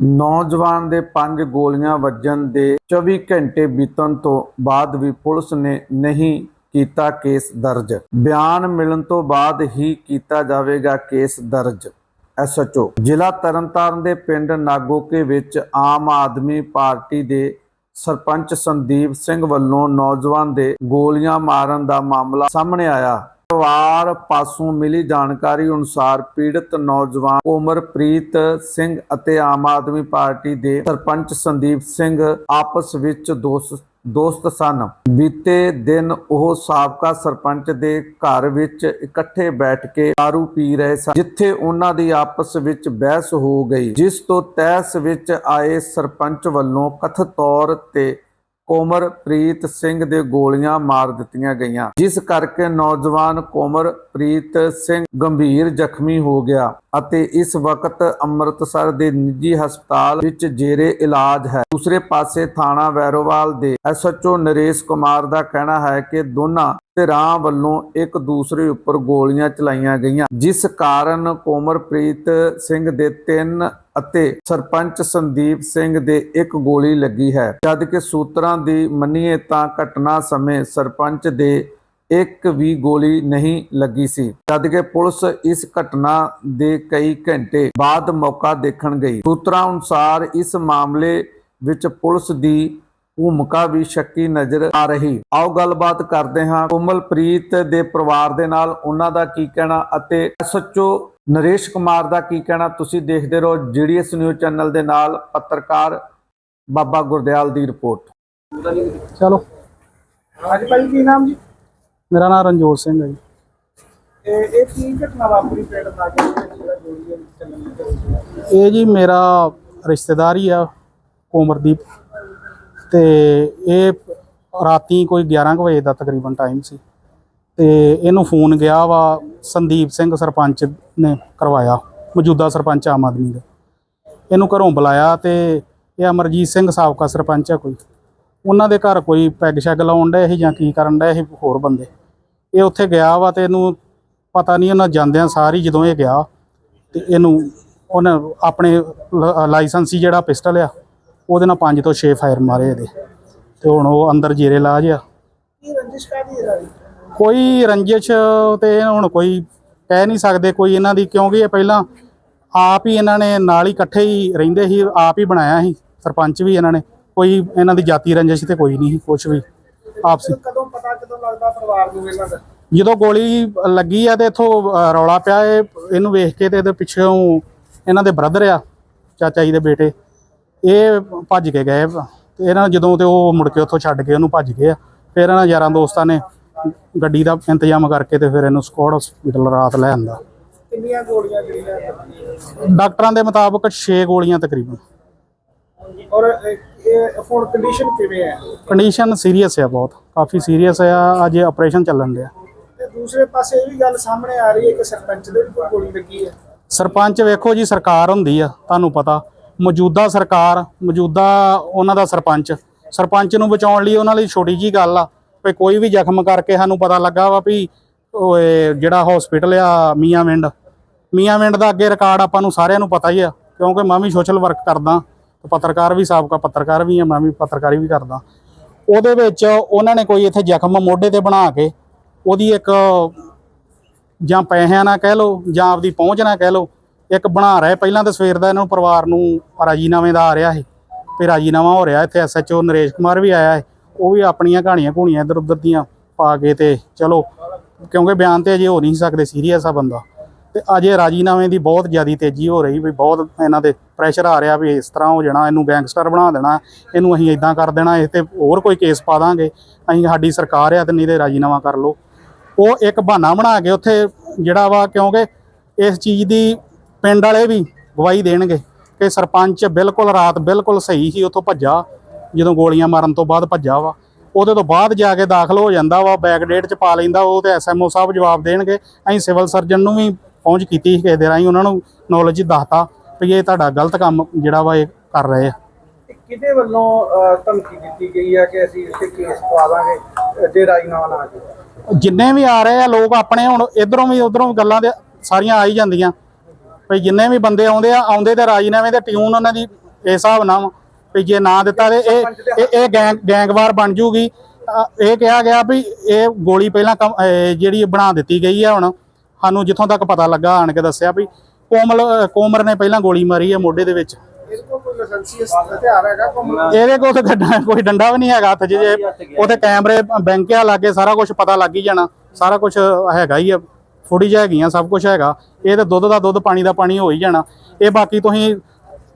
ਨੌਜਵਾਨ ਦੇ ਪੰਜ ਗੋਲੀਆਂ ਵੱਜਣ ਦੇ 24 ਘੰਟੇ ਬੀਤਣ ਤੋਂ ਬਾਅਦ ਵੀ ਪੁਲਿਸ ਨੇ ਨਹੀਂ ਕੀਤਾ ਕੇਸ ਦਰਜ। ਬਿਆਨ ਮਿਲਣ ਤੋਂ ਬਾਅਦ ਹੀ ਕੀਤਾ ਜਾਵੇਗਾ ਕੇਸ ਦਰਜ। ਐਸਐਚਓ ਜ਼ਿਲ੍ਹਾ ਤਰਨਤਾਰਨ ਦੇ ਪਿੰਡ ਨਾਗੋਕੇ ਵਿੱਚ ਆਮ ਆਦਮੀ ਪਾਰਟੀ ਦੇ ਸਰਪੰਚ ਸੰਦੀਪ ਸਿੰਘ ਵੱਲੋਂ ਨੌਜਵਾਨ ਦੇ ਗੋਲੀਆਂ ਮਾਰਨ ਦਾ ਮਾਮਲਾ ਸਾਹਮਣੇ ਆਇਆ। ਪਰਿਵਾਰ ਪਾਸੋਂ ਮਿਲੀ ਜਾਣਕਾਰੀ ਅਨੁਸਾਰ ਪੀੜਤ ਨੌਜਵਾਨ ਕੋਮਰਪ੍ਰੀਤ ਸਿੰਘ ਅਤੇ ਆਮ ਆਦਮੀ ਪਾਰਟੀ ਦੇ ਸਰਪੰਚ ਸੰਦੀਪ ਸਿੰਘ ਆਪਸ ਵਿੱਚ ਦੋਸਤ ਦੋਸਤ ਸਨ। ਬੀਤੇ ਦਿਨ ਉਹ ਸਾਬਕਾ ਸਰਪੰਚ ਦੇ ਘਰ ਵਿੱਚ ਇਕੱਠੇ ਬੈਠ ਕੇ दारू ਪੀ ਰਹੇ ਸਨ, ਜਿੱਥੇ ਉਹਨਾਂ ਦੀ ਆਪਸ ਵਿੱਚ ਬਹਿਸ ਹੋ ਗਈ, ਜਿਸ ਤੋਂ ਤਹਿਸ ਵਿੱਚ ਆਏ ਸਰਪੰਚ ਵੱਲੋਂ ਕਥਿਤ ਤੌਰ ਤੇ ਕੋਮਰਪ੍ਰੀਤ ਸਿੰਘ ਦੇ ਗੋਲੀਆਂ ਮਾਰ ਦਿੱਤੀਆਂ ਗਈਆਂ, ਜਿਸ ਕਰਕੇ ਨੌਜਵਾਨ ਕੋਮਰਪ੍ਰੀਤ ਸਿੰਘ ਗੰਭੀਰ ਜ਼ਖਮੀ ਹੋ ਗਿਆ ਅਤੇ ਇਸ ਵਕਤ ਅੰਮ੍ਰਿਤਸਰ ਦੇ ਨਿੱਜੀ ਹਸਪਤਾਲ ਵਿੱਚ ਜੇਰੇ ਇਲਾਜ ਹੈ। ਦੂਸਰੇ ਪਾਸੇ ਥਾਣਾ ਵੈਰੋਵਾਲ ਦੇ ਐਸਐਚਓ ਨਰੇਸ਼ ਕੁਮਾਰ ਦਾ ਕਹਿਣਾ ਹੈ ਕਿ ਦੋਨਾਂ ਧਿਰਾਂ ਵੱਲੋਂ ਇੱਕ ਦੂਸਰੇ ਉੱਪਰ ਗੋਲੀਆਂ ਚਲਾਈਆਂ ਗਈਆਂ, ਜਿਸ ਕਾਰਨ ਕੋਮਰਪ੍ਰੀਤ ਸਿੰਘ ਦੇ ਤਿੰਨ ਅਤੇ ਸਰਪੰਚ ਸੰਦੀਪ ਸਿੰਘ ਦੇ ਇੱਕ ਗੋਲੀ ਲੱਗੀ ਹੈ। ਜਦ ਕਿ ਸੂਤਰਾਂ ਦੀ ਮੰਨੀਏ ਤਾਂ ਘਟਨਾ ਸਮੇਂ ਸਰਪੰਚ ਦੇ ਇੱਕ ਵੀ ਗੋਲੀ ਨਹੀਂ ਲੱਗੀ ਸੀ। ਜਦ ਕਿ ਪੁਲਿਸ ਇਸ ਘਟਨਾ ਦੇ ਕਈ ਘੰਟੇ ਬਾਅਦ ਮੌਕਾ ਦੇਖਣ ਗਈ। ਸੂਤਰਾਂ ਅਨੁਸਾਰ ਇਸ ਮਾਮਲੇ ਵਿੱਚ ਪੁਲਿਸ ਦੀ ਭੂਮਿਕਾ ਵੀ ਸ਼ੱਕੀ ਨਜ਼ਰ ਆ ਰਹੀ। ਆਓ ਗੱਲਬਾਤ ਕਰਦੇ ਹਾਂ ਕੋਮਲਪ੍ਰੀਤ ਦੇ ਪਰਿਵਾਰ ਦੇ ਨਾਲ। ਉਹਨਾਂ ਦਾ ਕੀ ਕਹਿਣਾ ਅਤੇ ਐਸਐਚਓ ਨਰੇਸ਼ ਕੁਮਾਰ ਦਾ ਕੀ ਕਹਿਣਾ? ਤੁਸੀਂ ਦੇਖਦੇ ਰਹੋ ਜੀਡੀਐਸ ਨਿਊਜ਼ ਚੈਨਲ ਦੇ ਨਾਲ ਪੱਤਰਕਾਰ ਬਾਬਾ ਗੁਰਦਿਆਲ ਦੀ ਰਿਪੋਰਟ। ਚਲੋ। ਅੱਜ ਭਾਈ ਕੀ ਨਾਮ ਜੀ? ਮੇਰਾ ਨਾਮ ਰਣਜੋਤ ਸਿੰਘ ਹੈ ਜੀ। ਇਹ ਇਹ ਕੀ ਘਟਨਾ ਵਾਪਰੀ ਪਿੰਡ ਦਾ? ਜਿਹੜਾ ਗੋਲੀਆਂ ਚੱਲਣ ਲੱਗੀ ਇਹ ਜੀ ਮੇਰਾ ਰਿਸ਼ਤੇਦਾਰ ਹੀ ਆ ਕੋਮਰਦੀਪ। ਤੇ ਇਹ ਰਾਤੀ ਕੋਈ 11 ਕੁ ਵਜੇ ਦਾ ਤਕਰੀਬਨ ਟਾਈਮ ਸੀ। ਤੇ ਇਹਨੂੰ ਫੋਨ ਗਿਆ ਵਾ, ਸੰਦੀਪ ਸਿੰਘ ਸਰਪੰਚ ਨੇ ਕਰਵਾਇਆ, ਮੌਜੂਦਾ ਸਰਪੰਚ ਆਮ ਆਦਮੀ ਦਾ। ਇਹਨੂੰ ਘਰੋਂ ਬੁਲਾਇਆ ਤੇ ਇਹ ਅਮਰਜੀਤ ਸਿੰਘ ਸਾਬਕਾ ਸਰਪੰਚ ਆ ਕੋਈ। ਉਹਨਾਂ ਦੇ ਘਰ ਕੋਈ ਪੈਗ ਸ਼ੈਗ ਲਾਉਣ ਡਿਆ ਇਹ ਜਾਂ ਕੀ ਕਰਨ ਡਿਆ ਇਹ ਹੋਰ ਬੰਦੇ। ਇਹ ਉੱਥੇ ਗਿਆ ਵਾ ਤੇ ਇਹਨੂੰ ਪਤਾ ਨਹੀਂ ਉਹਨਾਂ ਜਾਂਦਿਆਂ ਸਾਰੀ ਜਦੋਂ ਇਹ ਗਿਆ ਤੇ ਇਹਨੂੰ ਉਹਨੇ ਆਪਣੇ ਲਾਇਸੈਂਸੀ ਜਿਹੜਾ ਪਿਸਟਲ ਆ, ਉਹਦੇ ਨਾਲ 5 ਤੋਂ 6 ਫਾਇਰ ਮਾਰੇ ਇਹਦੇ। ਤੇ ਹੁਣ ਉਹ ਅੰਦਰ ਜੇਰੇ ਇਲਾਜ ਆ। ਕੀ ਰੰਜਿਸ਼ ਕਾਦੀ ਕੋਈ ਰੰਜਿਸ਼ ਤੇ ਹੁਣ ਕੋਈ ਕਹਿ ਨਹੀਂ ਸਕਦੇ ਕੋਈ ਇਹਨਾਂ ਦੀ ਕਿਉਂਕਿ ਇਹ ਪਹਿਲਾਂ ਆਪ ਹੀ ਇਹਨਾਂ ਨੇ ਨਾਲ ਹੀ ਇਕੱਠੇ ਹੀ ਰਹਿੰਦੇ ਸੀ ਆਪ ਹੀ ਬਣਾਇਆ ਸੀ ਸਰਪੰਚ ਵੀ ਇਹਨਾਂ ਨੇ ਕੋਈ ਇਹਨਾਂ ਦੀ ਜਾਤੀ ਰੰਜਿਸ਼ ਤੇ ਕੋਈ ਨਹੀਂ ਸੀ ਕੁਝ ਵੀ ਆਪਸੀ ਕਦੋਂ ਪਤਾ ਕਦੋਂ ਲੱਗਦਾ ਪਰਿਵਾਰ ਨੂੰ ਇਹਨਾਂ ਦਾ? ਜਦੋਂ ਗੋਲੀ ਲੱਗੀ ਆ ਤੇ ਇਥੋਂ ਰੌਲਾ ਪਿਆ ਇਹ ਇਹਨੂੰ ਵੇਖ ਕੇ ਤੇ ਇਹਦੇ ਪਿੱਛੋਂ ਇਹਨਾਂ ਦੇ ਬ੍ਰਦਰ ਆ ਚਾਚਾ ਜੀ ਦੇ ਬੇਟੇ ਇਹ ਭੱਜ ਕੇ ਗਏ। ਤੇ ਇਹਨਾਂ ਜਦੋਂ ਤੇ ਉਹ ਮੁੜ ਕੇ ਉੱਥੋਂ ਛੱਡ ਕੇ ਉਹਨੂੰ ਭੱਜ ਗਏ ਆ। ਫਿਰ ਇਹਨਾਂ ਯਾਰਾਂ ਦੋਸਤਾਂ ਨੇ ਗੱਡੀ ਦਾ ਇੰਤਜ਼ਾਮ ਕਰਕੇ ਤੇ ਫਿਰ ਇਹਨੂੰ ਸਕੋੜ ਹਸਪੀਟਲ ਰਾਤ ਲੈ ਆਂਦਾ। ਕਿੰਨੀਆਂ ਗੋਲੀਆਂ ਜਿਹੜੀਆਂ? ਡਾਕਟਰਾਂ ਦੇ ਮੁਤਾਬਕ 6 ਗੋਲੀਆਂ ਤਕਰੀਬਨ। ਔਰ ਇਹ- ਹੁਣ ਕੰਡੀਸ਼ਨ ਕਿਵੇਂ ਹੈ? ਕੰਡੀਸ਼ਨ ਸੀਰੀਅਸ ਆ ਬਹੁਤ। ਕਾਫੀ ਸੀਰੀਅਸ ਆ ਅੱਜ ਆਪਰੇਸ਼ਨ ਚੱਲਣ ਡਿਆ। ਤੇ ਦੂਸਰੇ ਪਾਸੇ ਇਹ ਵੀ ਗੱਲ ਸਾਹਮਣੇ ਆ ਰਹੀ ਹੈ ਕਿ ਸਰਪੰਚ ਦੇ ਵੀ ਗੋਲੀ ਲੱਗੀ ਹੈ। ਸਰਪੰਚ ਵੇਖੋ ਜੀ ਸਰਕਾਰ ਹੁੰਦੀ ਆ ਤੁਹਾਨੂੰ ਪਤਾ। ਮੌਜੂਦਾ ਸਰਕਾਰ ਮੌਜੂਦਾ ਉਹਨਾਂ ਦਾ ਸਰਪੰਚ। ਸਰਪੰਚ ਨੂੰ ਬਚਾਉਣ ਲਈ ਉਹਨਾਂ ਲਈ ਛੋਟੀ ਜੀ ਗੱਲ ਆ। ਵੀ ਕੋਈ ਵੀ ਜ਼ਖਮ ਕਰਕੇ ਸਾਨੂੰ ਪਤਾ ਲੱਗਾ ਵਾ ਵੀ ਉਹ ਇਹ ਜਿਹੜਾ ਹਸਪੀਟਲ ਆ ਮੀਆਂ ਵਿੰਡ। ਮੀਆਂ ਵਿੰਡ ਦਾ ਅੱਗੇ ਰਿਕਾਰਡ ਆਪਾਂ ਨੂੰ ਸਾਰਿਆਂ ਨੂੰ ਪਤਾ ਹੀ ਆ, ਕਿਉਂਕਿ ਮੈਂ ਵੀ ਸੋਸ਼ਲ ਵਰਕ ਕਰਦਾ, ਪੱਤਰਕਾਰ ਵੀ ਸਾਬਕਾ ਪੱਤਰਕਾਰ ਵੀ ਆ, ਮੈਂ ਵੀ ਪੱਤਰਕਾਰੀ ਵੀ ਕਰਦਾ। ਉਹਦੇ ਵਿੱਚ ਉਹਨਾਂ ਨੇ ਕੋਈ ਇੱਥੇ ਜ਼ਖਮ ਮੋਢੇ ਤੇ ਬਣਾ ਕੇ ਉਹਦੀ ਇੱਕ ਜਾਂ ਪੈਸਿਆਂ ਨਾਲ ਕਹਿ ਲਓ, ਜਾਂ ਆਪਦੀ ਪਹੁੰਚ ਨਾਲ ਕਹਿ ਲਓ, ਇੱਕ ਬਣਾ ਰਿਹਾ। ਪਹਿਲਾਂ ਤਾਂ ਸਵੇਰ ਦਾ ਇਹਨਾਂ ਨੂੰ ਪਰਿਵਾਰ ਨੂੰ ਰਾਜੀਨਾਮੇ ਦਾ ਆ ਰਿਹਾ ਸੀ, ਵੀ ਰਾਜੀਨਾਮਾ ਹੋ ਰਿਹਾ। ਇੱਥੇ ਐਸਐਚਓ ਨਰੇਸ਼ ਕੁਮਾਰ ਵੀ ਆਇਆ ਹੈ ਉਹ ਵੀ ਆਪਣੀਆਂ ਕਹਾਣੀਆਂ ਘੂਣੀਆਂ ਇੱਧਰ ਉੱਧਰ ਦੀਆਂ ਪਾ ਕੇ ਤੇ ਚਲੋ, ਕਿਉਂਕਿ ਬਿਆਨ ਤੇ ਅਜੇ ਹੋ ਨਹੀਂ ਸਕਦੇ ਸੀਰੀਅਸ ਆ ਬੰਦਾ। ਤੇ ਅਜੇ ਰਾਜੀਨਾਮੇ ਦੀ ਬਹੁਤ ਜ਼ਿਆਦੀ ਤੇਜ਼ੀ ਹੋ ਰਹੀ ਵੀ ਬਹੁਤ ਇਹਨਾਂ ਦੇ ਪ੍ਰੈਸ਼ਰ ਆ ਰਿਹਾ ਵੀ ਇਸ ਤਰ੍ਹਾਂ ਹੋ ਜਾਣਾ, ਇਹਨੂੰ ਗੈਂਗਸਟਰ ਬਣਾ ਦੇਣਾ, ਇਹਨੂੰ ਅਸੀਂ ਇਦਾਂ ਕਰ ਦੇਣਾ, ਇਹ ਤੇ ਹੋਰ ਕੋਈ ਕੇਸ ਪਾ ਦਾਂਗੇ, ਅਸੀਂ ਸਾਡੀ ਸਰਕਾਰ ਆ ਤੇ ਨਹੀਂ ਤੇ ਰਾਜੀਨਾਮਾ ਕਰ ਲਓ। ਉਹ ਇੱਕ ਬਹਾਨਾ ਬਣਾ ਕੇ ਉੱਥੇ ਜਿਹੜਾ ਵਾ ਕਿਉਂਕਿ ਇਸ ਚੀਜ਼ ਦੀ ਪਿੰਡ ਵਾਲੇ ਵੀ ਗਵਾਹੀ ਦੇਣਗੇ ਕਿ ਸਰਪੰਚ ਬਿਲਕੁਲ ਰਾਤ ਬਿਲਕੁਲ ਸਹੀ ਸੀ, ਉੱਥੋਂ ਭੱਜਾ। ਜਦੋਂ ਗੋਲੀਆਂ ਮਾਰਨ ਤੋਂ ਬਾਅਦ ਭੱਜਾ ਵਾ। ਉਹਦੇ ਤੋਂ ਬਾਅਦ ਜਾ ਕੇ ਦਾਖਲ ਹੋ ਜਾਂਦਾ ਵਾ ਬੈਕ ਡੇਟ ਚ ਪਾ ਲੈਂਦਾ ਉਹ ਤੇ ਐਸਐਮਓ ਸਾਹਿਬ ਜਵਾਬ ਦੇਣਗੇ। ਅਸੀਂ ਸਿਵਲ ਸਰਜਨ ਨੂੰ ਵੀ ਪਹੁੰਚ ਕੀਤੀ ਸੀ ਕਿਸੇ ਦੇ ਰਾਹੀਂ ਉਹਨਾਂ ਨੂੰ ਨੌਲੇਜ ਦੱਸਤਾ ਵੀ ਇਹ ਤੁਹਾਡਾ ਗਲਤ ਕੰਮ ਜਿਹੜਾ ਵਾ ਇਹ ਕਰ ਰਹੇ ਆ। ਕਿਹਦੇ ਵੱਲੋਂ ਧਮਕੀ ਦਿੱਤੀ ਗਈ ਹੈ ਕਿ ਅਸੀਂ ਇੱਥੇ ਕੇਸ ਪਵਾ ਦਾਂਗੇ ਜੇ ਰਾਜਨਾਮਾ ਨਾ ਆ ਜਾਵੇ ਜਿੰਨੇ ਵੀ ਆ ਰਹੇ ਆ ਲੋਕ ਆਪਣੇ ਹੁਣ ਇਧਰੋਂ ਵੀ ਉਧਰੋਂ ਗੱਲਾਂ ਦੇ ਸਾਰੀਆਂ ਆ ਹੀ ਜਾਂਦੀਆਂ। ਭਈ ਜਿੰਨੇ ਵੀ ਬੰਦੇ ਆਉਂਦੇ ਆ ਆਉਂਦੇ ਤੇ ਰਾਜੀਨਾਮੇ ਦੇ ਟਿਊਨ ਉਹਨਾਂ ਦੀ ਇਸ ਹਿਸਾਬ ਨਾਲ ਵਾ ਜੇ ਨਾ ਦਿੱਤਾ ਤੇ ਇਹ ਇਹ- ਗੈਂਗ ਗੈਂਗਵਾਰ ਬਣ ਜੂਗੀ। ਇਹ ਕਿਹਾ ਗਿਆ ਵੀ ਇਹ ਗੋਲੀ ਪਹਿਲਾਂ ਜਿਹੜੀ ਬਣਾ ਦਿੱਤੀ ਗਈ ਹੈ ਹੁਣ ਸਾਨੂੰ ਜਿੱਥੋਂ ਤੱਕ ਪਤਾ ਲੱਗਾ ਆਣ ਕੇ ਦੱਸਿਆ ਵੀ ਕੋਮਲ ਕੋਮਰ ਨੇ ਪਹਿਲਾਂ ਗੋਲੀ ਮਾਰੀ ਹੈ ਮੋਢੇ ਦੇ ਵਿੱਚ। ਇਹਦੇ ਕੋਲ ਤਾਂ ਗੱਡਾ- ਕੋਈ ਡੰਡਾ ਵੀ ਨਹੀਂ ਹੈਗਾ ਹੱਥ ਜੇ ਉਹਦੇ ਕੈਮਰੇ ਬੈਂਕਿਆ ਲਾਗੇ ਸਾਰਾ ਕੁਝ ਪਤਾ ਲੱਗ ਹੀ ਜਾਣਾ। ਸਾਰਾ ਕੁਝ ਹੈਗਾ ਹੀ ਆ ਫੁਟੇਜ ਹੈਗੀਆਂ ਸਭ ਕੁਝ ਹੈਗਾ। ਇਹ ਤਾਂ ਦੁੱਧ ਦਾ ਦੁੱਧ ਪਾਣੀ ਦਾ ਪਾਣੀ ਹੋ ਹੀ ਜਾਣਾ। ਇਹ ਬਾਕੀ ਤੁਸੀਂ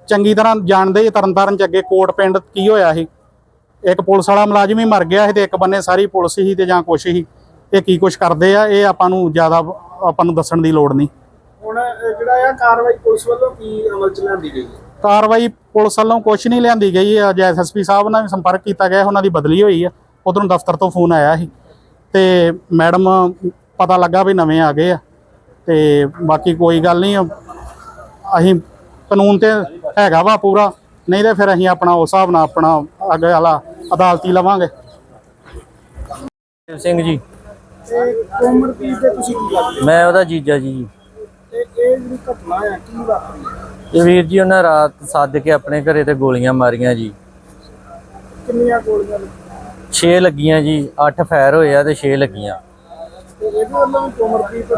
ਚੰਗੀ ਤਰ੍ਹਾਂ ਜਾਣਦੇ ਹੀ ਤਰਨਤਾਰਨ ਚ ਅੱਗੇ ਕੋਟ ਪਿੰਡ ਕੀ ਹੋਇਆ ਸੀ। ਇੱਕ ਪੁਲਿਸ ਵਾਲਾ ਮੁਲਾਜ਼ਮ ਹੀ ਮਰ ਗਿਆ ਸੀ ਤੇ ਇੱਕ ਬੰਨੇ ਸਾਰੀ ਪੁਲਿਸ ਹੀ ਤੇ ਜਾਂ ਕੁਛ ਹੀ ਇਹ ਕੀ ਕੁਛ ਕਰਦੇ ਆ ਇਹ ਆਪਾਂ ਨੂੰ ਜ਼ਿਆਦਾ ਆਪਾਂ ਨੂੰ ਦੱਸਣ ਦੀ ਲੋੜ ਨਹੀਂ। ਹੁਣ ਜਿਹੜਾ ਆ ਕਾਰਵਾਈ ਪੁਲਿਸ ਵੱਲੋਂ ਕੀ ਅਮਲ ਚ ਲਿਆਂਦੀ ਗਈ? ਕਾਰਵਾਈ ਪੁਲਿਸ ਵੱਲੋਂ ਕੁਛ ਨਹੀਂ ਲਿਆਂਦੀ ਗਈ ਅੱਜ ਐਸਐਸਪੀ ਸਾਹਿਬ ਨਾਲ ਵੀ ਸੰਪਰਕ ਕੀਤਾ ਗਿਆ ਉਹਨਾਂ ਦੀ ਬਦਲੀ ਹੋਈ ਆ। ਉਧਰੋਂ ਦਫ਼ਤਰ ਤੋਂ ਫੋਨ ਆਇਆ ਸੀ। ਤੇ ਮੈਡਮ ਪਤਾ ਲੱਗਾ ਵੀ ਨਵੇਂ ਆ ਗਏ ਆ। ਤੇ ਬਾਕੀ ਕੋਈ ਗੱਲ ਨਹੀਂ ਅਸੀਂ ਕਾਨੂੰਨ ਤੇ ਹੈਗਾ ਵਾ ਪੂਰਾ ਨਹੀਂ ਤੇ ਫਿਰ ਅਸੀਂ ਆਪਣਾ ਉਸ ਹਿਸਾਬ ਨਾਲ ਆਪਣਾ ਅੱਗੇ ਵਾਲਾ ਅਦਾਲਤੀ ਲਵਾਂਗੇ। ਸਿੰਘ ਜੀ। ਤੇ ਕੋਮਲਪ੍ਰੀਤ ਦੇ ਤੁਸੀਂ ਕੀ ਲੱਗਦੇ ਮੈਂ ਉਹਦਾ ਜੀਜਾ ਜੀ। ਤੇ ਇਹ ਜਿਹੜੀ ਘਟਨਾ ਆ ਕੀ ਵਾਪਰੀ ਹੈ? ਇਹ ਵੀਰ ਜੀ ਉਹਨਾਂ ਰਾਤ ਸੱਦ ਕੇ ਆਪਣੇ ਘਰੇ ਤੇ ਗੋਲੀਆਂ ਮਾਰੀਆਂ ਜੀ। ਕਿੰਨੀਆਂ ਗੋਲੀਆਂ ਲੱਗੀਆਂ? 6 ਲੱਗੀਆਂ ਜੀ 8 ਫਾਇਰ ਹੋਏ ਆ ਤੇ 6 ਲੱਗੀਆਂ।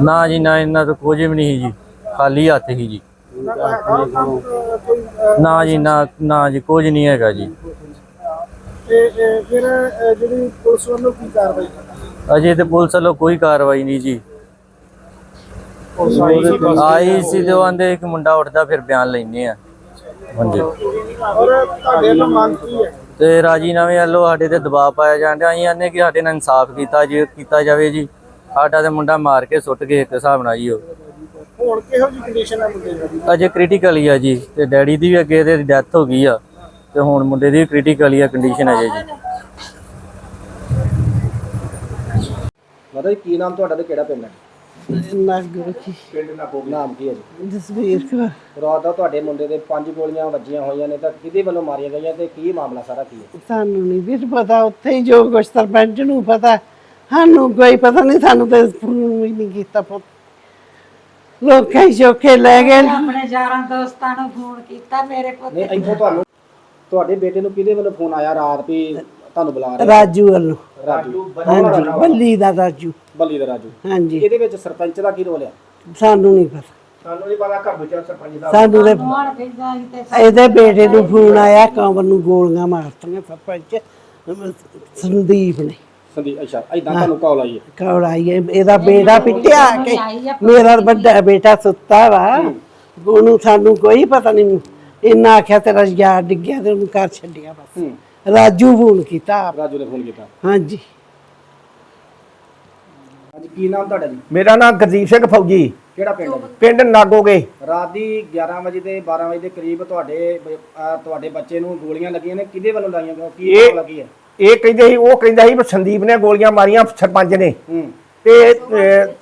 ਨਾ ਜੀ ਨਾ ਇਹਨਾਂ ਤੋਂ ਕੁਝ ਵੀ ਨਹੀਂ ਸੀ ਜੀ ਖਾਲੀ ਹੱਥ ਹੀ ਜੀ। ਨਾ ਜੀ ਨਾ ਨਾ ਜੀ ਕੁਝ ਨਹੀਂ ਹੈਗਾ ਜੀ। ਤੇ ਇਹ ਫਿਰ ਅਹ, ਜਿਹੜੀ ਪੁਲਿਸ ਵੱਲੋਂ ਕੀ ਕਾਰਵਾਈ ਕੀਤੀ ਅਜੇ ਤੇ ਪੁਲਿਸ ਵੱਲੋਂ ਕੋਈ ਕਾਰਵਾਈ ਨਹੀਂ ਜੀ। ਆਈ ਸੀ ਤੇ ਆਂਦੇ ਇੱਕ ਮੁੰਡਾ ਉੱਠਦਾ ਫਿਰ ਬਿਆਨ ਲੈਣੇ ਆ। ਹਾਂਜੀ। ਔਰ ਤੁਹਾਡੇ ਵੱਲੋਂ ਮੰਗ ਕੀ ਹੈ? ਤੇ ਰਾਜੀਨਾਮੇ ਵੱਲੋਂ ਸਾਡੇ ਤੇ ਦਬਾਅ ਪਾਇਆ ਜਾਂਦਾ ਅਸੀਂ ਆਨੇ ਕਿ ਸਾਡੇ ਨਾਲ ਇਨਸਾਫ ਕੀਤਾ ਜੀ ਕੀਤਾ ਜਾਵੇ ਜੀ। ਸਾਡਾ ਤੇ ਮੁੰਡਾ ਮਾਰ ਕੇ ਸੁੱਟ ਗਏ ਇੱਕ ਹਿਸਾਬ ਨਾਲ ਜੀ ਉਹ। ਹੁਣ ਕਿਹੋ ਜਿਹੀ ਕੰਡੀਸ਼ਨ ਹੈ ਮੁੰਡੇ ਦੀ? ਅਜੇ ਕ੍ਰਿਟੀਕਲ ਹੀ ਆ ਜੀ ਤੇ ਡੈਡੀ ਦੀ ਵੀ ਅੱਗੇ ਤੇ ਡੈਥ ਹੋ ਗਈ ਆ ਤੇ ਹੁਣ ਮੁੰਡੇ ਦੀ ਕ੍ਰਿਟੀਕਲ ਹੀ ਆ ਕੰਡੀਸ਼ਨ ਅਜੇ ਜੀ। ਮਤਲਬ ਕੀ ਨਾਮ ਤੁਹਾਡਾ ਤੇ ਕਿਹੜਾ ਪਿੰਡ ਹੈ? ਨਾਗੋ ਜੀ। ਪਿੰਡ ਨਾਮ ਕੀ ਹੈ ਜੀ? ਜਸਵੀਰ ਕੌਰ। ਰਾਤ ਦਾ ਤੁਹਾਡੇ ਮੁੰਡੇ ਦੇ ਪੰਜ ਗੋਲੀਆਂ ਵੱਜੀਆਂ ਹੋਈਆਂ ਨੇ ਤਾਂ ਕਿਹਦੇ ਵੱਲੋਂ ਮਾਰੀਆਂ ਗਈਆਂ ਤੇ ਕੀ ਮਾਮਲਾ ਸਾਰਾ ਕੀ ਹੈ? ਸਾਨੂੰ ਨਹੀਂ ਵੀਰ ਪਤਾ ਉੱਥੇ ਹੀ ਜੋ ਕੁਛ ਸਰਪੰਚ ਨੂੰ ਪਤਾ ਸਾਨੂੰ ਕੋਈ ਪਤਾ ਨਹੀਂ ਸਾਨੂੰ ਤੇ ਫੋਨ ਵੀ ਨਹੀਂ ਕੀਤਾ ਪੁੱਤ। ਲੋਕਾਂ ਹੀ ਚੋਕੇ ਲੈ ਗਏ। ਆਪਣੇ ਯਾਰਾਂ ਦੋਸਤਾਂ ਨੂੰ ਫੋਨ ਕੀਤਾ ਮੇਰੇ ਪੁੱਤ ਨਹੀਂ ਇੱਥੋਂ ਤੁਹਾਨੂੰ ਤੁਹਾਡੇ ਬੇਟੇ ਨੂੰ ਕਿਹਦੇ ਵੱਲੋਂ ਫੋਨ ਆਇਆ ਰਾਤ ਵੀ ਤੁਹਾਨੂੰ ਬੁਲਾ ਰਹੇ? ਰਾਜੂ ਵੱਲੋਂ। ਰਾਜੂ। ਹਾਂਜੀ ਬੱਲੀ ਦਾ ਰਾਜੂ। ਬੱਲੀ ਦਾ ਰਾਜੂ। ਹਾਂਜੀ। ਇਹਦੇ ਵਿੱਚ ਸਰਪੰਚ ਦਾ ਕੀ ਰੋਲ ਹੈ ਸਾਨੂੰ ਨਹੀਂ ਪਤਾ। ਸਾਨੂੰ ਨਹੀਂ ਪਤਾ ਘਰ ਵਿੱਚ ਸਰਪੰਚ ਦਾ। ਸਾਨੂੰ ਤੇ ਸੀ ਇਹਦੇ ਬੇਟੇ ਨੂੰ ਫੋਨ ਆਇਆ ਕੰਵਰ ਨੂੰ ਗੋਲੀਆਂ ਮਾਰਤੀਆਂ ਸਰਪੰਚ ਸੰਦੀਪ ਨੇ। ਸੰਦੀਪ ਅੱਛਾ ਐਦਾਂ ਤੁਹਾਨੂੰ ਕਾਲ ਆਈ ਹੈ? ਕੌੜ ਆਈ ਹੈ ਇਹਦਾ ਬੇਟਾ ਪਿੱਟਿਆ ਕੇ ਮੇਰਾ ਵੱਡਾ ਬੇਟਾ ਸੁੱਤਾ ਵਾ। ਉਹਨੂੰ ਸਾਨੂੰ ਕੋਈ ਪਤਾ ਨਹੀਂ ਇੰਨਾ ਆਖਿਆ ਤੇਰਾ ਯਾਰ ਡਿੱਗਿਆ ਤੇ ਉਹਨੂੰ ਘਰ ਛੱਡਿਆ ਬਸ। ਰਾਜੂ ਫੋਨ ਕੀਤਾ ਆਪ। ਰਾਜੂ ਨੇ ਫੋਨ ਕੀਤਾ। ਹਾਂਜੀ। ਅੱਜ ਕੀ ਨਾਮ ਤੁਹਾਡਾ ਜੀ? ਮੇਰਾ ਨਾਮ ਗੁਰਦੀਪ ਸਿੰਘ ਫੌਜੀ। ਕਿਹੜਾ ਪਿੰਡ ਹੈ ਜੀ? ਪਿੰਡ ਨਾਗੋਗੇ। ਰਾਤ ਦੀ 11 ਵਜੇ ਤੇ 12 ਵਜੇ ਦੇ ਕਰੀਬ ਤੁਹਾਡੇ ਬ- ਅਹ ਤੁਹਾਡੇ ਬੱਚੇ ਨੂੰ ਗੋਲੀਆਂ ਲੱਗੀਆਂ ਨੇ। ਕਿਹਦੇ ਵੱਲੋਂ ਲਾਈਆਂ ਗਈਆਂ ਕੀ ਇਹ- ਮਾਮਲਾ ਕੀ ਹੈ? ਇਹ ਕਹਿੰਦੇ ਸੀ ਉਹ ਕਹਿੰਦਾ ਸੀ ਵੀ ਸੰਦੀਪ ਨੇ ਗੋਲੀਆਂ ਮਾਰੀਆਂ ਸਰਪੰਚ ਨੇ। ਹੂੰ। ਤੇ ਅਹ,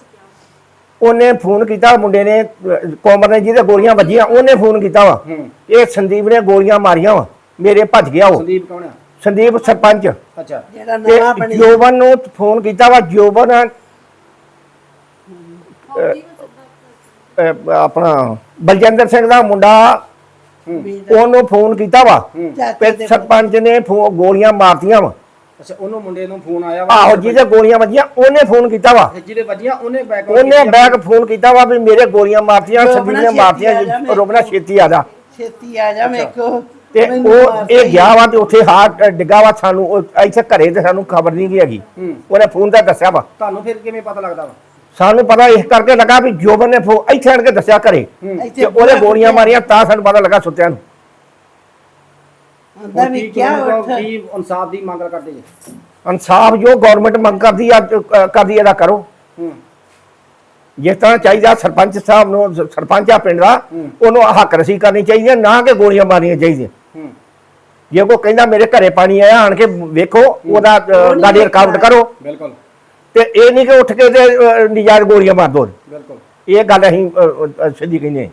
ਉਹਨੇ ਫੋਨ ਕੀਤਾ ਮੁੰਡੇ ਨੇ ਅਹ, ਕੋਮਰ ਨੇ ਜਿਹਦੇ ਗੋਲੀਆਂ ਵੱਜੀਆਂ ਉਹਨੇ ਫੋਨ ਕੀਤਾ ਵਾ। ਹੂੰ। ਇਹ ਸੰਦੀਪ ਨੇ ਗੋਲੀਆਂ ਮਾਰੀਆਂ ਵਾ। ਮੇਰੇ ਭੱਜ ਗਿਆ ਉਹ। ਸੰਦੀਪ ਕੌਣ ਹੈ ਸੰਦੀਪ ਸਰਪੰਚ। ਅੱਛਾ। ਜਿਹੜਾ ਨਵਾਂ ਤੇ ਬਣਿਆ ਜੋਬਨ ਨੂੰ ਫੋਨ ਕੀਤਾ ਵਾ ਜੋਬਨ ਅਹ, ਅਹ, ਆਪਣਾ ਬਲਜਿੰਦਰ ਸਿੰਘ ਦਾ ਮੁੰਡਾ ਉਹਨੂੰ ਫੋਨ ਕੀਤਾ ਵਾ ਤੇ ਸਰਪੰਚ ਨੇ ਫੋ- ਗੋਲੀਆਂ ਮਾਰਤੀਆਂ ਵਾ। ਅੱਛਾ ਉਹਨੂੰ ਮੁੰਡੇ ਨੂੰ ਫੋਨ ਆਇਆ ਵਾ? ਆਹੋ ਜਿਹਦੇ ਗੋਲੀਆਂ ਵੱਜੀਆਂ ਉਹਨੇ ਫੋਨ ਕੀਤਾ ਵਾ। ਜਿਹਦੇ ਵੱਜੀਆਂ ਉਹਨੇ ਬੈਕ ਉਹਨੇ ਬੈਗ ਫੋਨ ਕੀਤਾ ਵਾ ਵੀ ਮੇਰੇ ਗੋਲੀਆਂ ਮਾਰਤੀਆਂ ਰੋਬਣਾ ਸੰਦੀਪ ਨੇ ਛੇਤੀ ਮਾਰਤੀਆਂ ਆ ਜਾ, ਮੇਰੇ ਰੋਬਣਾ ਛੇਤੀ ਆ ਜਾ। ਛੇਤੀ ਆ ਜਾ ਮੇਕੋ ਤੇ ਉਹ ਇਹ ਗਿਆ ਵਾ ਤੇ ਉੱਥੇ ਹਾਰ ਡਿੱਗਾ ਵਾ ਸਾਨੂੰ ਉਹ ਇੱਥੇ ਘਰੇ ਤੇ ਸਾਨੂੰ ਖਬਰ ਨਹੀਂ ਗਈ ਹੈਗੀ। ਹੂੰ। ਉਹਨੇ ਫੋਨ ਤੇ ਦੱਸਿਆ ਵਾ। ਤੁਹਾਨੂੰ ਫਿਰ ਕਿਵੇਂ ਪਤਾ ਲੱਗਦਾ ਵਾ? ਸਾਨੂੰ ਪਤਾ ਇਸ ਕਰਕੇ ਲੱਗਾ ਵੀ ਜੋਬਨ ਨੇ ਫੋ ਇੱਥੇ ਆਣ ਕੇ ਦੱਸਿਆ ਘਰੇ ਤੇ ਉਹਨੇ ਗੋਲੀਆਂ ਮਾਰੀਆਂ ਤਾਂ ਸਾਨੂੰ ਪਤਾ ਲੱਗਾ ਸੁੱਤਿਆਂ ਨੂੰ। ਅੰਦਰ ਵੀ ਕੀ ਕੀ ਇਨਸਾਫ ਦੀ ਮੰਗ ਕਰਦੇ ਜੀ। ਇਨਸਾਫ ਜੋ ਗਵਰਨਮੈਂਟ ਮੰਗ ਕਰਦੀ ਆ ਕਰਦੀ ਇਹਦਾ ਕਰੋ। ਹੂੰ। ਜਿਸ ਤਰ੍ਹਾਂ ਚਾਹੀਦਾ ਸਰਪੰਚ ਸਾਹਿਬ ਨੂੰ ਸਰਪੰਚ ਆ ਪਿੰਡ ਦਾ ਉਹਨੂੰ ਹੱਕ ਰਸੀ ਕਰਨੀ ਚਾਹੀਦੀ ਹੈ ਨਾ ਕਿ ਗੋਲੀਆਂ ਮਾਰਨੀਆਂ ਚਾਹੀਦੀਆਂ। ਹੂੰ। ਜੇ ਕੋਈ ਕਹਿੰਦਾ ਮੇਰੇ ਘਰੇ ਪਾਣੀ ਆਇਆ ਆਣ ਕੇ ਵੇਖੋ ਉਹਦਾ ਗਾੜੀ ਰਿਕਾਰਡ ਕਰੋ। ਬਿਲਕੁਲ। ਤੇ ਇਹ ਨਹੀਂ ਕਿ ਉੱਠ ਕੇ ਤੇ ਅ, ਨਜਾਇਜ਼ ਗੋਲੀਆਂ ਮਾਰ ਦੋ। ਬਿਲਕੁਲ। ਇਹ ਗੱਲ ਅਸੀਂ ਸਿੱਧੀ ਕਹਿੰਦੇ ਹਾਂ।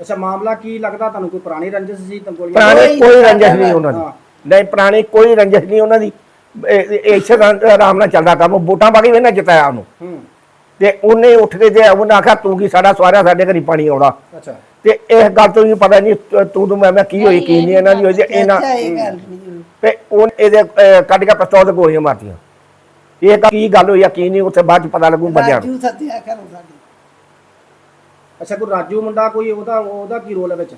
ਅੱਛਾ ਮਾਮਲਾ ਕੀ ਲੱਗਦਾ ਤੁਹਾਨੂੰ? ਕੋਈ ਪੁਰਾਣੀ ਰੰਜਿਸ਼ ਸੀ ਤਾਂ ਗੋਲੀਆਂ? ਪੁਰਾਣੀ ਕੋਈ ਰੰਜਿਸ਼ ਨਹੀਂ ਉਹਨਾਂ ਦੀ। ਹਾਂ। ਨਹੀਂ ਪੁਰਾਣੀ ਕੋਈ ਰੰਜਿਸ਼ ਨਹੀਂ ਉਹਨਾਂ ਦੀ। ਇਹ- ਇਹ ਇਸੇ ਤਰ੍ਹਾਂ ਆਰਾਮ ਨਾਲ ਚੱਲਦਾ ਕੰਮ। ਵੋਟਾਂ ਪਾ ਕੇ ਵੀ ਨਾ ਜਿਤਾਇਆ ਉਹਨੂੰ। ਹੂੰ। ਤੇ ਉਹਨੇ ਉੱਠ ਕੇ ਤੇ ਉਹਨੇ ਆਖਿਆ ਤੂੰ ਕੀ ਸਾਡਾ ਸਵਾਰਿਆ ਸਾਡੇ ਘਰੀ ਪਾਣੀ ਆਉਣਾ? ਅੱਛਾ। ਤੇ ਇਸ ਗੱਲ ਤੋਂ ਵੀ ਪਤਾ ਨਹੀਂ ਤੂੰ ਤੂੰ ਮੈਂ ਮੈਂ ਕੀ ਹੋਈ ਕੀ ਨਹੀਂ ਇਹਨਾਂ ਦੀ ਹੋਈ ਤੇ ਇਹਨਾਂ ਚਾਚਾ ਇਹ ਗੱਲ ਨਹੀਂ ਤੇ ਉਹ ਇਹਦੇ ਅਹ, ਕੱਢ ਕੇ ਪਿਸਤੌਲ ਤੇ ਗੋਲੀਆਂ ਮਾਰਤੀਆਂ। ਇਹ ਤਾਂ ਕੀ ਗੱਲ ਹੋਈ ਆ ਕੀ ਨਹੀਂ ਉੱਥੇ ਬਾਅਦ ਚ ਪਤਾ ਲੱਗੂ ਬੰਦਿਆਂ ਨੂੰ ਰਾਜੂ ਸੱਦਿਆ ਕਰੋ ਸਾਡੇ। ਅੱਛਾ ਕੋਈ ਰਾਜੂ ਮੁੰਡਾ ਕੋਈ ਉਹਦਾ ਉਹਦਾ ਕੀ ਰੋਲ ਹੈ ਵਿੱਚ?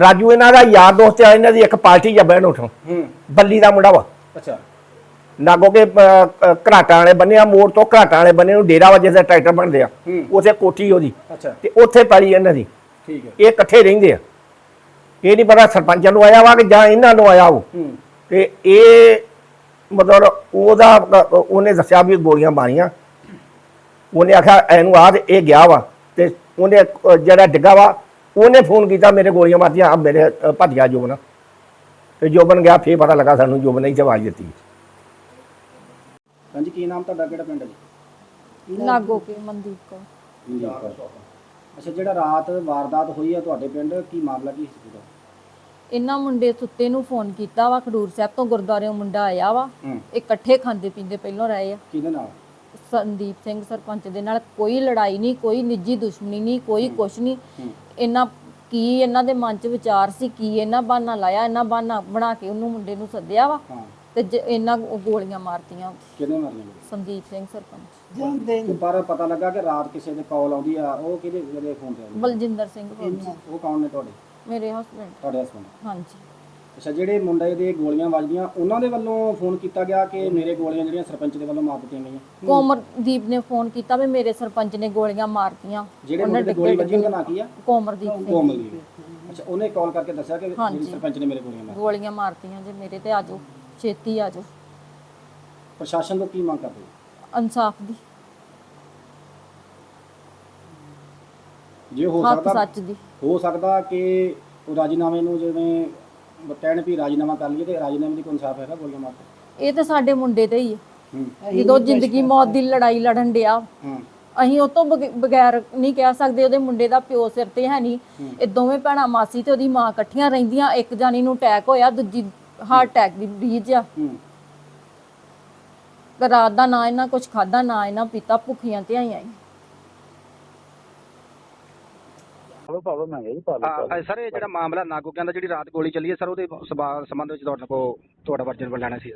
ਰਾਜੂ ਇਹਨਾਂ ਦਾ ਯਾਰ ਦੋਸਤ ਆ ਇਹਨਾਂ ਦੀ ਇੱਕ ਪਾਰਟੀ ਜਾਂ ਬਹਿਣ ਉਠੋ ਹੂੰ। ਬੱਲੀ ਦਾ ਮੁੰਡਾ ਵਾ। ਅੱਛਾ। ਨਾਗੋ ਕੇ ਅਹ, ਅਹ, ਘਰਾਟਾਂ ਵਾਲੇ ਬੰਨੇ ਆ ਮੋੜ ਤੋਂ ਘਰਾਟਾਂ ਵਾਲੇ ਬੰਨੇ ਨੂੰ ਡੇਰਾ ਵਜੇ ਦੇ ਟਰੈਕਟਰ ਬਣਦੇ ਆ। ਹੂੰ। ਉਥੇ ਕੋਠੀ ਉਹਦੀ। ਅੱਛਾ। ਤੇ ਉੱਥੇ ਪੈਲੀ ਇਹਨਾਂ ਦੀ। ਠੀਕ ਹੈ। ਇਹ ਇਕੱਠੇ ਰਹਿੰਦੇ ਆ। ਇਹ ਨਹੀਂ ਪਤਾ ਸਰਪੰਚਾਂ ਨੂੰ ਆਇਆ ਵਾ ਕਿ ਜਾਂ ਇਹਨਾਂ ਨੂੰ ਆਇਆ ਉਹ। ਹੂੰ। ਤੇ ਇਹ ਮਤਲਬ ਉਹਦਾ ਉਹਨੇ ਦੱਸਿਆ ਵੀ ਗੋਲੀਆਂ ਮਾਰੀਆਂ। ਉਹਨੇ ਆਖਿਆ ਇਹਨੂੰ ਆ ਤੇ ਇਹ ਗਿਆ ਵਾ ਤੇ ਉਹਨੇ ਜਿਹੜਾ ਡਿੱਗਾ ਵਾ ਉਹਨੇ ਫੋਨ ਕੀਤਾ ਮੇਰੇ ਗੋਲੀਆਂ ਮਾਰਤੀਆਂ ਆ ਮੇਰੇ ਭੱਜ ਗਿਆ ਜੋਬਨ। ਤੇ ਜੋਬਨ ਗਿਆ ਫੇਰ ਪਤਾ ਲੱਗਾ ਸਾਨੂੰ ਜੋਬਨ ਨੇ ਹੀ ਆਵਾਜ਼ ਦਿੱਤੀ। ਹਾਂਜੀ ਕੀ ਨਾਮ ਤੁਹਾਡਾ ਕਿਹੜਾ ਪਿੰਡ ਹੈ ਜੀ? ਲਾਗੋ ਕੇ ਮਨਦੀਪ ਕੌਰ। ਅੱਛਾ ਜਿਹੜਾ ਰਾਤ ਵਾਰਦਾਤ ਹੋਈ ਹੈ ਤੁਹਾਡੇ ਪਿੰਡ ਕੀ ਮਾਮਲਾ ਕੀ ਸੀ ਪੂਰਾ ਇਹਨਾਂ ਮੁੰਡੇ ਸੁੱਤੇ ਨੂੰ ਫੋਨ ਕੀਤਾ ਵਾ ਖਡੂਰ ਸਾਹਿਬ ਤੋਂ ਗੁਰਦੁਆਰਿਓਂ ਮੁੰਡਾ ਆਇਆ ਵਾ। ਹੂੰ। ਇਹ ਇਕੱਠੇ ਖਾਂਦੇ ਪੀਂਦੇ ਪਹਿਲੋਂ ਰਹੇ ਆ। ਕਿਹਦੇ ਨਾਲ? ਸੰਦੀਪ ਸਿੰਘ ਸਰਪੰਚ ਦੇ ਨਾਲ। ਕੋਈ ਲੜਾਈ ਨਹੀਂ ਕੋਈ ਨਿੱਜੀ ਦੁਸ਼ਮਣੀ ਨਹੀਂ ਕੋਈ ਕੁਛ ਨਹੀਂ। ਇਹਨਾਂ ਕੀ ਇਹਨਾਂ ਦੇ ਮਨ 'ਚ ਵਿਚਾਰ ਸੀ ਕੀ ਇਹਨਾਂ ਬਹਾਨਾ ਲਾਇਆ ਇਹਨਾਂ ਬਹਾਨਾ ਬਣਾ ਕੇ ਉਹਨੂੰ ਮੁੰਡੇ ਨੂੰ ਸੱਦਿਆ ਵਾ। ਹਾਂ। ਤੇ ਜ- ਇਹਨਾਂ ਉਹ ਗੋਲੀਆਂ ਮਾਰਤੀਆਂ। ਕਿਹਦੇ ਮਾਰੀਆਂ ਗੋਲੀਆਂ? ਸੰਦੀਪ ਸਿੰਘ ਸਰਪੰਚ। ਜਾਂਦੇ ਤੇ ਪਰ ਪਤਾ ਲੱਗਾ ਕਿ ਰਾਤ ਕਿਸੇ ਦੇ ਕਾਲ ਆਉਂਦੀ ਆ ਉਹ ਕਿਹਦੇ ਕਿਹਦੇ ਫੋਨ ਤੇ ਆਉਂਦੀ ਬਲਜਿੰਦਰ ਸਿੰਘ ਫੌਜੀ ਉਹ ਕੌਣ ਨੇ ਤੁਹਾਡੇ? ਮੇਰੇ ਹਸਬੰਡ ਤੁਹਾਡੇ ਹਸਬੰਦ ਹਾਂਜੀ। ਅੱਛਾ ਜਿਹੜੇ ਮੁੰਡੇ ਦੇ ਗੋਲੀਆਂ ਵੱਜਦੀਆਂ ਉਹਨਾਂ ਦੇ ਵੱਲੋਂ ਫੋਨ ਕੀਤਾ ਗਿਆ ਕਿ ਮੇਰੇ ਗੋਲੀਆਂ ਜਿਹੜੀਆਂ ਸਰਪੰਚ ਦੇ ਵੱਲੋਂ ਮਾਰ ਦਿੱਤੀਆਂ ਗਈਆਂ? ਕੋਮਰਦੀਪ ਨੇ ਫੋਨ ਕੀਤਾ ਵੀ ਮੇਰੇ ਸਰਪੰਚ ਨੇ ਗੋਲੀਆਂ ਮਾਰਤੀਆਂ। ਜਿਹੜੇ ਮੁੰਡੇ ਦੇ ਗੋਲੀ ਵੱਜੀ ਉਹਦਾ ਨਾਂ ਕੀ ਆ? ਕੋਮਰਦੀਪ ਸਿੰਘ। ਕੋਮਲਦੀਪ ਅੱਛਾ ਉਹਨੇ ਕਾਲ ਕਰਕੇ ਦੱਸਿਆ ਕਿ ਹਾਂਜੀ। ਜਿਹੜੀ ਸਰਪੰਚ ਨੇ ਮੇਰੇ ਗੋਲੀਆਂ ਮਾਰੀਆਂ ਗੋਲੀਆਂ ਮਾਰਤੀਆਂ ਜੇ ਮੇਰੇ ਤੇ ਆਜੋ ਛੇਤੀ ਆਜੋ ਪ੍ਰਸ਼ਾਸਨ ਤੋਂ ਕੀ ਮੰਗ ਕਰਦੇ ਹੋ? ਇਨਸਾਫ ਦੀ। ਜੇ ਹੋ ਹੱਕ ਸਕਦਾ ਸੱਚ ਦੀ। ਹੋ ਸਕਦਾ ਕਿ ਉਹ ਰਾਜੀਨਾਮੇ ਨੂੰ ਜਿਵੇਂ ਕਹਿਣ ਵੀ ਰਾਜੀਨਾਮਾ ਕਰ ਲਈਏ ਤੇ ਰਾਜੀਨਾਮੇ ਦੀ ਕੋਈ ਇਨਸਾਫ ਹੈਗਾ ਗੋਲੀਆਂ ਮਾਰ ਕੇ? ਇਹ ਤੇ ਸਾਡੇ ਮੁੰਡੇ ਤੇ ਹੀ ਹੈ। ਹੂੰ। ਜਦੋਂ ਜ਼ਿੰਦਗੀ ਮੌਤ ਦੀ ਲੜਾਈ ਲੜਨ ਡਿਆ। ਹਾਂ। ਅਸੀਂ ਉਹ ਤੋਂ ਬਗ- ਬਗੈਰ ਨਹੀਂ ਕਹਿ ਸਕਦੇ ਉਹਦੇ ਮੁੰਡੇ ਦਾ ਪਿਓ ਸਿਰ ਤੇ ਹੈ ਨਹੀਂ। ਇਹ ਦੋਵੇਂ ਭੈਣਾਂ ਮਾਸੀ ਤੇ ਉਹਦੀ ਮਾਂ ਇਕੱਠੀਆਂ ਰਹਿੰਦੀਆਂ ਇੱਕ ਜਾਨੀ ਨੂੰ ਅਟੈਕ ਹੋਇਆ ਦੂਜੀ ਹਾਰਟ ਅਟੈਕ ਦੀ ਮਰੀਜ਼ ਆ। ਹੂੰ। ਤੇ ਰਾਤ ਦਾ ਨਾ ਇਹਨਾਂ ਕੁਝ ਖਾਦਾ ਨਾ ਇਹਨਾਂ ਪੀਤਾ ਭੁੱਖੀਆਂ ਤੇ ਆਈਆਂ ਸਰ ਇਹ ਜਿਹੜਾ ਮਾਮਲਾ ਨਾਗੋਕਿਆਂ ਦਾ ਜਿਹੜੀ ਰਾਤ ਗੋਲੀ ਚੱਲੀ ਹੈ ਸਰ ਉਹਦੇ ਸਬਾ- ਸੰਬੰਧ ਵਿੱਚ ਤੁਹਾਡੇ ਕੋਲ ਤੁਹਾਡਾ ਵਰਜਨ ਲੈਣਾ ਸੀ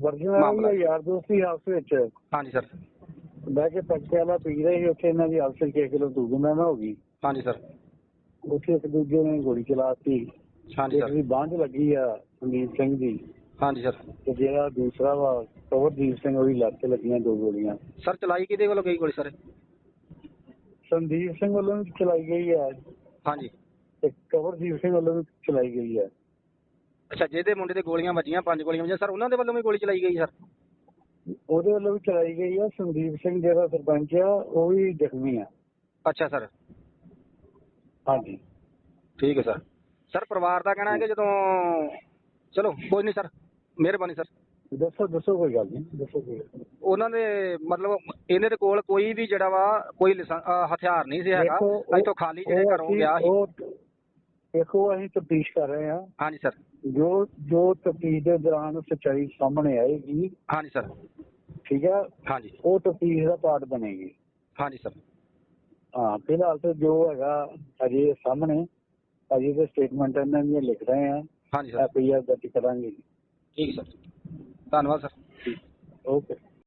ਵਰਜਨ ਮਾਮਲਾ। ਵਾਲੀ ਯਾਰ ਦੋਸਤੀ ਆਪਸ ਵਿੱਚ। ਹਾਂਜੀ ਸਰ। ਬਹਿ ਕੇ ਪੱਕੇ ਵਾਲਾ ਪੀ ਰਹੇ ਸੀ ਉੱਥੇ ਇਹਨਾਂ ਦੀ ਆਪਸ ਵਿੱਚ ਇੱਕ ਕਿਲੋ ਦੂਗੂ ਨਾ ਹੋ ਗਈ। ਹਾਂਜੀ ਸਰ। ਉੱਥੇ ਇੱਕ ਦੂਜੇ ਨੇ ਗੋਲੀ ਚਲਾਤੀ ਹਾਂਜੀ ਇੱਕ ਸਰ। ਦੀ ਬਾਂਝ ਲੱਗੀ ਆ ਸੰਦੀਪ ਸਿੰਘ ਦੀ। ਹਾਂਜੀ ਸਰ। ਤੇ ਜਿਹੜਾ ਦੂਸਰਾ ਵਾ ਕਵਰਦੀਪ ਸਿੰਘ ਉਹਦੀ ਲੱਤ ਤੇ ਲੱਗੀਆਂ ਦੋ ਗੋਲੀਆਂ। ਸਰ ਚਲਾਈ ਕਿਹਦੇ ਵੱਲੋਂ ਗਈ ਗੋਲੀ ਸਰ? ਸੰਦੀਪ ਸਿੰਘ ਵੱਲੋਂ ਵੀ ਚਲਾਈ ਗਈ ਆ ਹਾਂਜੀ। ਤੇ ਕਵਰਦੀਪ ਸਿੰਘ ਵੱਲੋਂ ਵੀ ਚਲਾਈ ਗਈ ਆ ਅੱਛਾ ਜਿਹਦੇ ਮੁੰਡੇ ਦੇ ਗੋਲੀਆਂ ਵੱਜੀਆਂ ਪੰਜ ਗੋਲੀਆਂ ਵੱਜੀਆਂ ਸਰ ਉਹਨਾਂ ਦੇ ਵੱਲੋਂ ਵੀ ਗੋਲੀ ਚਲਾਈ ਗਈ ਸਰ? ਉਹਦੇ ਵੱਲੋਂ ਵੀ ਚਲਾਈ ਗਈ ਆ ਸੰਦੀਪ ਸਿੰਘ ਜਿਹੜਾ ਸਰਪੰਚ ਆ ਉਹ ਵੀ ਜ਼ਖਮੀ ਆ। ਅੱਛਾ ਸਰ। ਹਾਂਜੀ। ਠੀਕ ਹੈ ਸਰ। ਸਰ ਪਰਿਵਾਰ ਦਾ ਕਹਿਣਾ ਹੈ ਕਿ ਜਦੋਂ ਚਲੋ ਕੋਈ ਨਹੀਂ ਸਰ। ਮਿਹਰਬਾਨੀ ਸਰ। ਦੱਸੋ ਦੱਸੋ ਕੋਈ ਗੱਲ ਨਹੀਂ ਦੱਸੋ ਕੋਈ ਗੱਲ। ਉਹਨਾਂ ਦੇ ਮਤਲਬ ਇਹਨਾਂ ਦੇ ਕੋਲ ਕੋਈ ਵੀ ਜਿਹੜਾ ਵਾ ਕੋਈ ਅਹ ਹਥਿਆਰ ਨਹੀਂ ਸੀ ਹੈਗਾ। ਦੇਖੋ, ਉਹ- ਇੱਥੋਂ ਖਾਲੀ ਜਿਹੜੇ ਉਹ ਘਰੋਂ ਅਸੀਂ- ਗਿਆ ਸੀ। ਉਹ ਦੇਖੋ ਅਸੀਂ ਤਫਤੀਸ਼ ਕਰ ਰਹੇ ਹਾਂ। ਹਾਂਜੀ ਸਰ। ਜੋ ਜੋ ਤਫਤੀਸ਼ ਦੇ ਦੌਰਾਨ ਸੱਚਾਈ ਸਾਹਮਣੇ ਆਏਗੀ ਹਾਂਜੀ ਸਰ। ਠੀਕ ਹੈ? ਹਾਂਜੀ। ਉਹ ਤਫਤੀਸ਼ ਦਾ ਪਾਰਟ ਬਣੇਗੀ। ਹਾਂਜੀ ਸਰ। ਹਾਂ ਫਿਲਹਾਲ ਤੇ ਜੋ ਹੈਗਾ ਅਜੇ ਸਾਹਮਣੇ ਅਜੇ ਦੇ ਸਟੇਟਮੈਂਟ ਇਹਨਾਂ ਦੀਆਂ ਲਿਖ ਰਹੇ ਹਾਂ। ਹਾਂਜੀ ਸਰ। ਐਫ ਆਈ ਆਰ ਦਰਜ ਕਰਾਂਗੇ। ਠੀਕ ਸਰ। ਧੰਨਵਾਦ ਸਰ। ਓਕੇ।